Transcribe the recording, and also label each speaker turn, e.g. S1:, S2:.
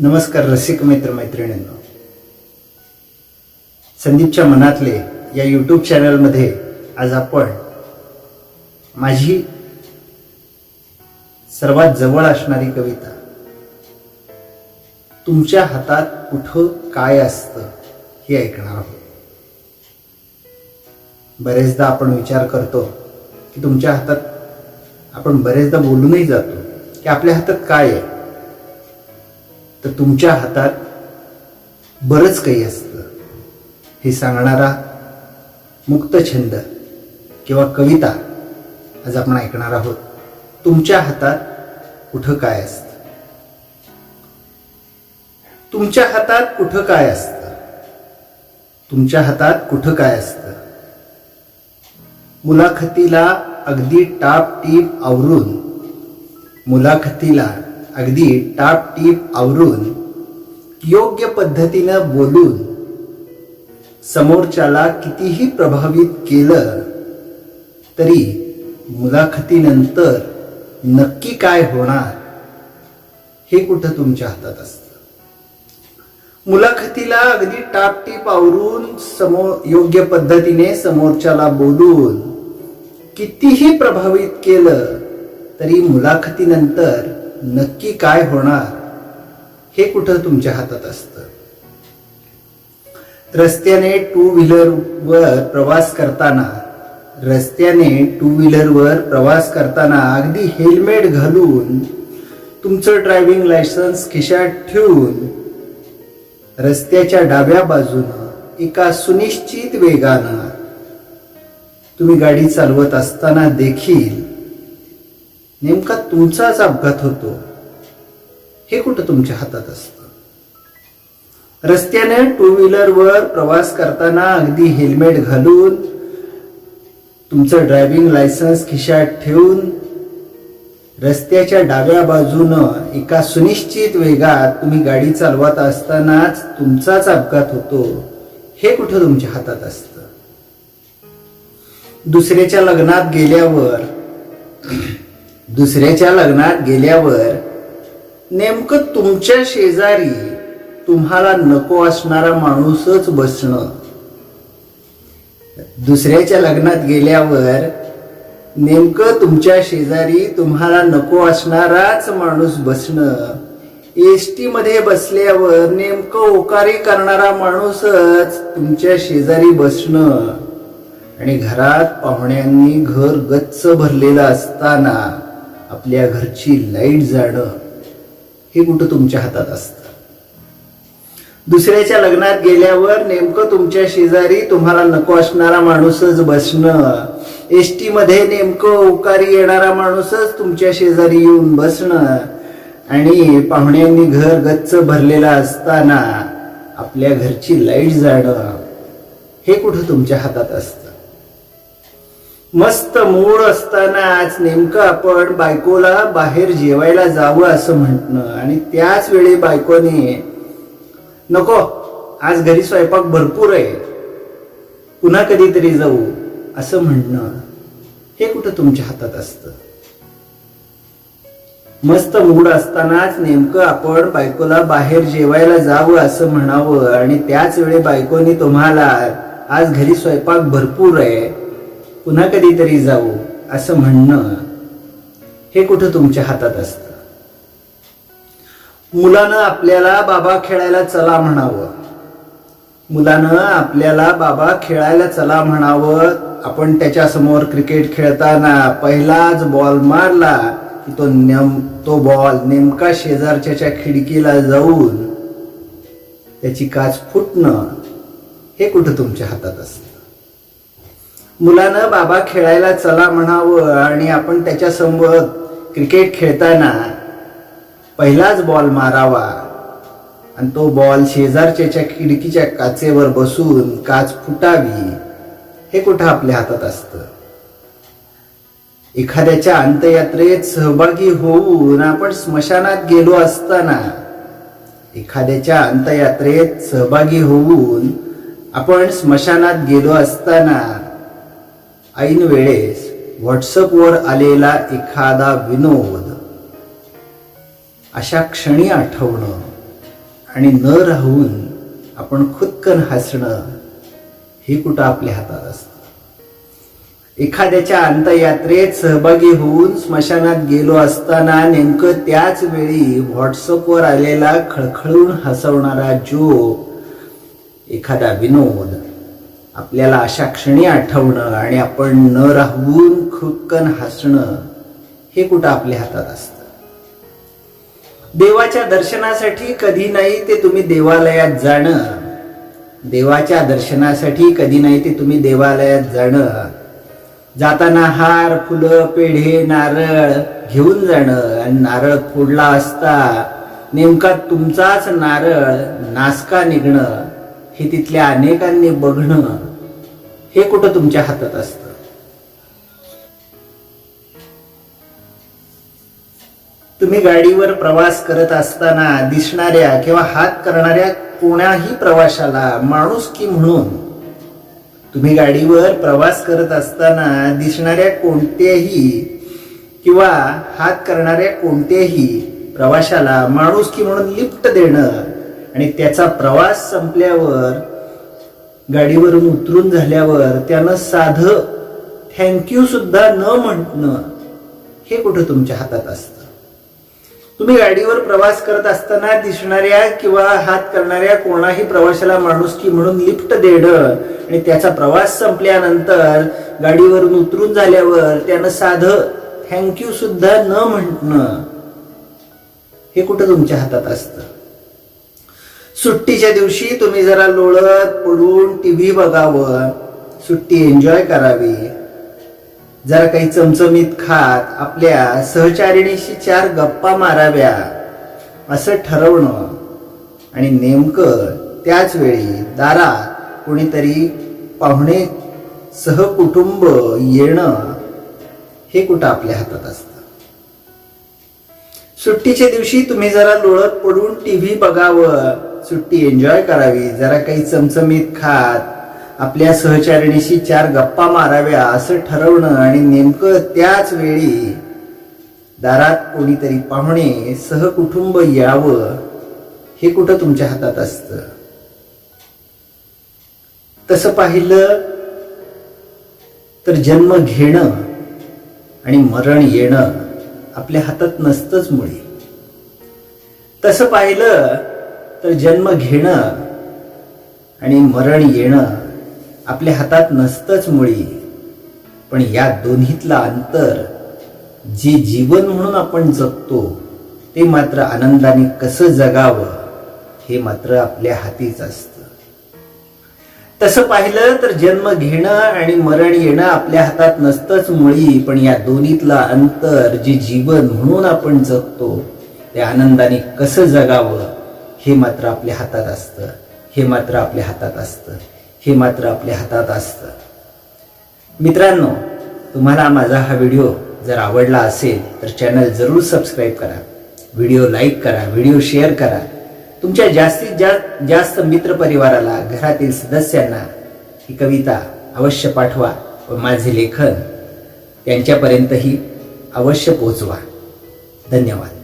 S1: नमस्कार रसिक मित्र मैत्रिणींनो. संदीपच्या मनातले या यूट्यूब चॅनलमध्ये आज आपण माझी सर्वात जवळ असणारी कविता तुमच्या हातात कुठं काय असतं हे ऐकणार आहोत. बरेचदा आपण विचार करतो की तुमच्या हातात आपण बरेचदा बोलूनही जातो की आपल्या हातात काय आहे? तर तुमच्या हातात बरंच काही असतं. हे सांगणारा मुक्तछंद किंवा कविता आज आपण ऐकणार आहोत. तुमच्या हातात कुठं काय असतं? तुमच्या हातात कुठं काय असतं? तुमच्या हातात कुठं काय असतं? मुलाखतीला अगदी टाप टीप आवरून मुलाखतीला अगदी टाप टीप आवरून योग्य पद्धतीनं बोलून समोरच्याला कितीही प्रभावित केलं तरी मुलाखतीनंतर नक्की काय होणार हे कुठं तुमच्या हातात असतं? मुलाखतीला अगदी टापटीप आवरून समोर योग्य पद्धतीने समोरच्याला बोलून कितीही प्रभावित केलं तरी मुलाखतीनंतर नक्की काय होणार हे कुठं तुमच्या हातात असतं? रस्त्याने टू व्हीलर वर प्रवास करताना रस्त्याने टू व्हीलर वर प्रवास करताना अगदी हेल्मेट घालून तुमचं ड्रायव्हिंग लायसन्स खिशात ठेवून रस्त्याच्या डाव्या बाजूनं एका सुनिश्चित वेगानं तुम्ही गाडी चालवत असताना देखील नेमका तुमचाच अपघात होतो. हे कुठं तुमच्या हातात असतं? रस्त्याने टू व्हीलर वर प्रवास करताना अगदी हेल्मेट घालून तुमचं ड्रायव्हिंग लायसन्स खिशात ठेवून रस्त्याच्या डाव्या बाजूनं एका सुनिश्चित वेगात तुम्ही गाडी चालवत असतानाच तुमचाच अपघात होतो. हे कुठं तुमच्या हातात असतं? दुसऱ्याच्या लग्नात गेल्यावर दुसऱ्याच्या लग्नात गेल्यावर नेमकं तुमच्या शेजारी तुम्हाला नको असणारा माणूसच बसणं. दुसऱ्याच्या लग्नात गेल्यावर नेमकं तुमच्या शेजारी तुम्हाला नको असणाराच माणूस बसणं. एस बसल्यावर नेमकं ओकारी करणारा माणूसच तुमच्या शेजारी बसणं. आणि घरात पाहुण्यांनी घर गच्च भरलेलं असताना आपल्या घरची लाइट जाणं हे कुठं तुमच्या हातात असतं? दुसऱ्याच्या लग्नात गेल्यावर नेमकं तुमच्या शेजारी तुम्हाला नको असणारा माणूसच बसणं. एस टी मध्ये नेमकं उकारी येणारा माणूसच तुमच्या शेजारी येऊन बसणं. आणि पाहुण्यांनी घर गच्च भरलेलं असताना आपल्या घरची लाइट जाणं हे कुठं तुमच्या हातात असतं? मस्त मूड असताना आज नेमकं आपण बायकोला बाहेर जेवायला जावं असं म्हणणं आणि त्याच वेळी बायकोने नको आज घरी स्वयंपाक भरपूर आहे. पुन्हा कधीतरी जाऊ असं म्हणणं हे कुठं तुमच्या हातात असतं? मस्त मूड असतानाच नेमकं आपण बायकोला बाहेर जेवायला जावं असं म्हणावं. आणि त्याच वेळी बायकोनी तुम्हाला आज घरी स्वयंपाक भरपूर आहे. पुन्हा कधीतरी जाऊ असं म्हणणं हे कुठं तुमच्या हातात असतं? मुलानं आपल्याला बाबा खेळायला चला म्हणावं. मुलानं आपल्याला बाबा खेळायला चला म्हणावं. आपण त्याच्यासमोर क्रिकेट खेळताना पहिलाच बॉल मारला की तो नेम तो बॉल नेमका शेजारच्या खिडकीला जाऊन त्याची काच फुटणं हे कुठं तुमच्या हातात असतं? मुलानं बाबा खेळायला चला म्हणावं आणि आपण त्याच्यासमोर क्रिकेट खेळताना पहिलाच बॉल मारावा. आणि तो बॉल शेजारच्या खिडकीच्या काचेवर बसून काच फुटावी. हे कुठं आपल्या हातात असतं? एखाद्याच्या अंत्ययात्रेत सहभागी होऊन आपण स्मशानात गेलो असताना एखाद्याच्या अंत्ययात्रेत सहभागी होऊन आपण स्मशानात गेलो असताना ऐन वेळेस व्हॉट्सअपवर आलेला एखादा विनोद अशा क्षणी आठवणं आणि न राहून आपण खुदकन हसणं हे कुठं आपल्या हातात असतं. एखाद्याच्या अंतयात्रेत सहभागी होऊन स्मशानात गेलो असताना नेमकं त्याच वेळी व्हॉट्सअपवर आलेला खळखळून हसवणारा जो एखादा विनोद आपल्याला अशा क्षणी आठवणं आणि आपण न राहून खुदकन हसणं हे कुठं आपल्या हातात असतं. देवाच्या दर्शनासाठी कधी नाही ते तुम्ही देवालयात जाणं. देवाच्या दर्शनासाठी कधी नाही ते तुम्ही देवालयात जाणं. जाताना हार फुलं पेढे नारळ घेऊन जाणं आणि नारळ फोडला असता नेमका तुमचाच नारळ नासका निघणं हे तिथल्या अनेकांनी बघणं. हे कुठं तुमच्या हातात असतं? तुम्ही गाडीवर प्रवास करत असताना दिसणाऱ्या किंवा हात करणाऱ्या कोणाही प्रवाशाला माणूस की म्हणून तुम्ही गाडीवर प्रवास करत असताना दिसणाऱ्या कोणत्याही किंवा हात करणाऱ्या कोणत्याही प्रवाशाला माणूस की म्हणून लिफ्ट देणं आणि त्याचा प्रवास संपल्यावर गाडीवरून उतरून झाल्यावर त्यानं साधं थँक्यू सुद्धा न म्हणणं हे कुठं तुमच्या हातात असतं? तुम्ही गाडीवर प्रवास करत असताना दिसणाऱ्या किंवा हात करणाऱ्या कोणाही प्रवाशाला माणुसकी म्हणून लिफ्ट देणं आणि त्याचा प्रवास संपल्यानंतर गाडीवरून उतरून झाल्यावर त्यानं साधं थँक्यू सुद्धा न म्हणणं हे कुठं तुमच्या हातात असतं? सुट्टीच्या दिवशी तुम्ही जरा लोळत पडून टी व्ही बघावं. सुट्टी एन्जॉय करावी. जरा काही चमचमीत खात आपल्या सहचारिणीशी चार गप्पा माराव्या असं ठरवणं. आणि नेमकं त्याच वेळी दारात कोणीतरी पाहुणे सहकुटुंब येणं हे कुठं आपल्या हातात असतं? सुट्टीच्या दिवशी तुम्ही जरा लोळत पडून टीव्ही बघावं. सुट्टी एन्जॉय करावी. जरा काही चमचमीत खात. आपल्या सहचारिणीशी चार गप्पा माराव्या असं ठरवणं आणि नेमकं त्याच वेळी दारात कोणीतरी पाहुणे सहकुटुंब यावं. हे कुठं तुमच्या हातात असतं? तसं पाहिलं तर जन्म घेणं आणि मरण येणं आपल्या हातात नसतंच मुळी. तसं पाहिलं तर जन्म घेणं आणि मरण येणं आपल्या हातात नसतंच मुळी. पण या दोन्हीतलं अंतर जे जीवन म्हणून आपण जगतो ते मात्र आनंदाने कसं जगावं हे मात्र आपल्या हातीच असतं. तसं पाहिलं तर जन्म घेणं आणि मरण येणं आपल्या हातात नसतंच मुळी पण या दोन्हीतलं अंतर जे जीवन म्हणून आपण जगतो ते आनंदाने कसं जगावं हे मात्र आपल्या हातात असतं. हे मात्र आपल्या हातात असतं. हे मात्र आपल्या हातात असतं. मित्रांनो तुम्हाला माझा हा व्हिडिओ जर आवडला असेल तर चॅनल जरूर सबस्क्राईब करा. व्हिडिओ लाईक करा व्हिडिओ शेअर करा. तुमच्या जास्तीत जास्त जास्त मित्र परिवाराला घरातील सदस्यांना ही कविता अवश्य पाठवा व माझे लेखन त्यांच्यापर्यंतही अवश्य पोचवा धन्यवाद.